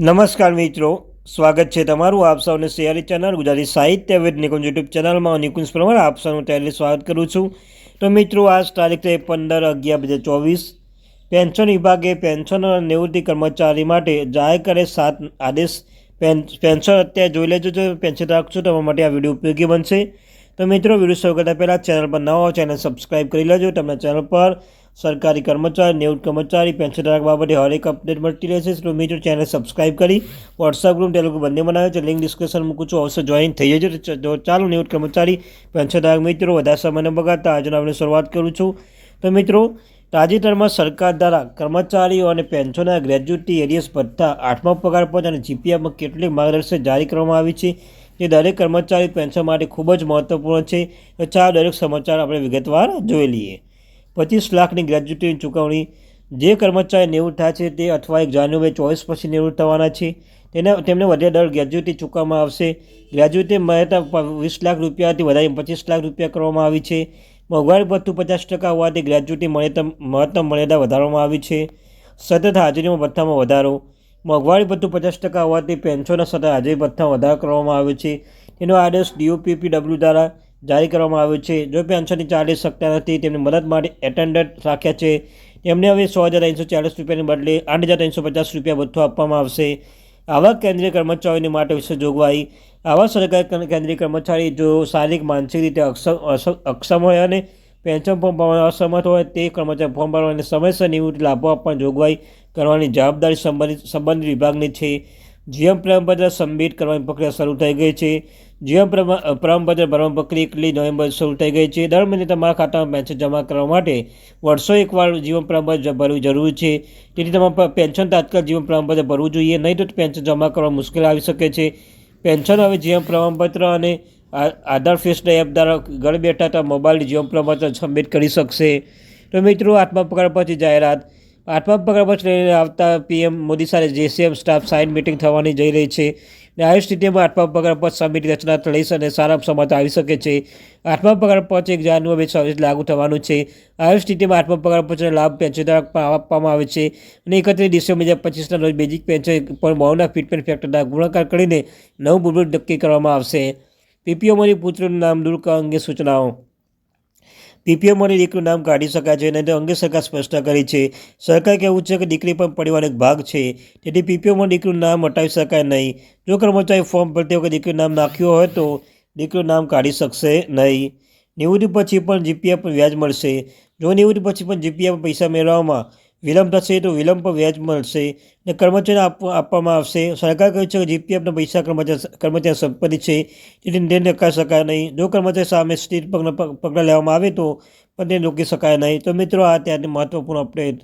નમસ્કાર મિત્રો, સ્વાગત છે તમારું આપ સૌને સિયારી ચેનલ ગુજરાતી સાહિત્ય વિદ નિકુંજ યુટ્યુબ ચેનલમાં. નિકુંજ પ્રમાણ આપ સૌનું ત્યારે સ્વાગત કરું છું. તો મિત્રો, આજ તારીખ છે પંદર અગિયાર બે ચોવીસ. પેન્શન વિભાગે પેન્શન અને નિવૃત્તિ કર્મચારી માટે જાહેર કરે સાત આદેશ પેન, પેન્શન અત્યારે જોઈ લેજો જો પેન્શન રાખશો તમારા માટે આ વીડિયો ઉપયોગી બનશે. તો મિત્રો, વીડિયો શરૂ કરતાં પહેલાં ચેનલ પર નવા હો, ચેનલ સબસ્ક્રાઈબ કરી લેજો. તમને ચેનલ પર સરકારી કર્મચારી નેવું કર્મચારી, પેન્શન ધારક બાબતે હરેક અપડેટ મળતી રહેશે. તો મિત્રો ચેનલ સબસ્ક્રાઇબ કરી વોટ્સઅપ ગ્રુપ ટેલિગ્રુપ બંને બનાવે છે. લિંક ડિસ્ક્રિપ્શન મૂકું છું. અવશ્ય જોઈન થઈ જજો. ચાલો નેવું કર્મચારી, પેન્શન ધારક મિત્રો, વધારે સમયને બગાડતા આજે આપણે શરૂઆત કરું છું. તો મિત્રો, તાજેતરમાં સરકાર દ્વારા કર્મચારીઓ અને પેન્શનના ગ્રેજ્યુટી એરિયસ ભથ્થા આઠમા પગાર પંચ અને જીપીએફમાં કેટલીક માર્ગદર્શન જારી કરવામાં આવી છે. જે દરેક કર્મચારી પેન્શન માટે ખૂબ જ મહત્વપૂર્ણ છે. ચાલો, દરેક સમાચાર આપણે વિગતવાર જોઈ લઈએ. પચીસ લાખની ગ્રેજ્યુટીની ચૂકવણી જે કર્મચારી નિવૃત્ત થાય છે તે અથવા એક જાન્યુઆરી ચોવીસ પછી નિવૃત્ત થવાના છે. તેને, તેમને વધારે દર ગ્રેજ્યુટી ચૂકવવામાં આવશે. ગ્રેજ્યુટી મર્યાદા વીસ લાખ રૂપિયાથી વધારી પચીસ લાખ રૂપિયા કરવામાં આવી છે. મોંઘવારી ભથ્થું પચાસ ટકા હોવાથી ગ્રેજ્યુટી મહત્તમ મહત્તમ મર્યાદા વધારવામાં આવી છે. સતત હાજરીમાં ભથ્થામાં વધારો. મોંઘવારી ભથ્થું પચાસ ટકા હોવાથી પેન્શનના સતત હાજરી ભથ્થામાં વધારો કરવામાં આવ્યો છે. તેનો આદેશ ડીઓપીપીડબ્લ્યુ દ્વારા જારી કરવામાં આવ્યો છે. જો પેન્શનની ચાલીસ શકતા નથી, તેમની મદદ માટે એટેન્ડન્ટ રાખ્યા છે. તેમને હવે સો હજાર ત્રણસો ચાલીસ રૂપિયાની બદલે આઠ હજાર ત્રણસો પચાસ રૂપિયા ભથ્થો આપવામાં આવશે. આવા કેન્દ્રીય કર્મચારીઓની માટે વિશે જોગવાઈ. આવા સરકારી કેન્દ્રીય કર્મચારી જો શારીરિક, માનસિક રીતે અક્ષમ હોય અને પેન્શન ફોર્મ ભરવામાં અસમર્થ હોય, તે કર્મચારી ફોર્મ ભરવાની સમયસર નિવૃત્તિ લાભો આપવાની જોગવાઈ કરવાની જવાબદારી સંબંધિત સંબંધિત વિભાગની છે. જીએમ પ્રમાણપત્ર સબમિટ કરવાની પ્રક્રિયા શરૂ થઈ ગઈ છે. પ્રમા- પ્રમાણપત્ર ભરવાની પ્રક્રિયા એકલી નવેમ્બર શરૂ થઈ ગઈ છે. દર મહિને તમારા ખાતામાં પેન્શન જમા કરવા માટે વર્ષો એકવાર જીવન પ્રમાણપત્ર ભરવું જરૂરી છે. તેથી તમારે પેન્શન તાત્કાલિક જીવન પ્રમાણપત્ર ભરવું જોઈએ. નહીં તો પેન્શન જમા કરવા મુશ્કેલ આવી શકે છે. પેન્શન હવે જીવન પ્રમાણપત્ર અને આધાર ફેસ્ટ એપ દ્વારા ઘર બેઠા મોબાઈલ જીવન પ્રમાણપત્ર સબમિટ કરી શકશે. તો મિત્રો આત્મા પગાર પછી જાહેરાત આઠમા પગાર પછી લઈને આવતા પીએમ મોદી સાથે જેસીએમ સ્ટાફ સાઇન મિટિંગ થવાની જઈ રહી છે. અને આવી સ્થિતિમાં આઠમા પગાર પંચ સમિતિ રચના થઈ અને સારા સમાચાર આવી શકે છે. આઠમા પગાર પંચ એક જાન્યુઆરી બે ચોવીસ લાગુ થવાનું છે. આવી સ્થિતિમાં આઠમા પગાર લાભ પેન્શન પણ આપવામાં આવે છે અને એકત્રીસ ડિસેમ્બર બે પચીસના રોજ બેઝિક પેન્શન પર મોહના ફિટમેન્ટ ફેક્ટરના ગુણાકાર કરીને નવું મૂળભૂત નક્કી કરવામાં આવશે. પીપીઓમાંની પુત્રનું નામ દૂર કરવા અંગે સૂચનાઓ. પીપીએમમાંની દીકરીનું નામ કાઢી શકાય છે અને તે અંગે સરકાર સ્પષ્ટતા કરી છે. સરકાર કહેવું છે કે દીકરી પણ પરિવારનો એક ભાગ છે. તેથી પીપીઓમાં દીકરીનું નામ હટાવી શકાય નહીં. જો કર્મચારી ફોર્મ ભરતી વખતે દીકરીનું નામ નાખ્યું હોય તો દીકરીનું નામ કાઢી શકશે નહીં. નિવૃત્તિ પછી પણ જીપીએફ વ્યાજ મળશે. જો નિવૃત્તિ પછી પણ જીપીએફ પૈસા મેળવવામાં વિલંબ થશે તો વિલંબ વ્યાજ મળશે ને કર્મચારીને આપવા આપવામાં આવશે. સરકાર કહ્યું છે કે જીપીએફના પૈસા કર્મચારી કર્મચારી સંપત્તિ છે. તેથી તેને નકારી શકાય નહીં. જો કર્મચારી સામે સ્થિર પગલાં પગલાં લેવામાં આવે તો પણ તેને રોકી શકાય નહીં. તો મિત્રો, આ ત્યાંની મહત્વપૂર્ણ અપડેટ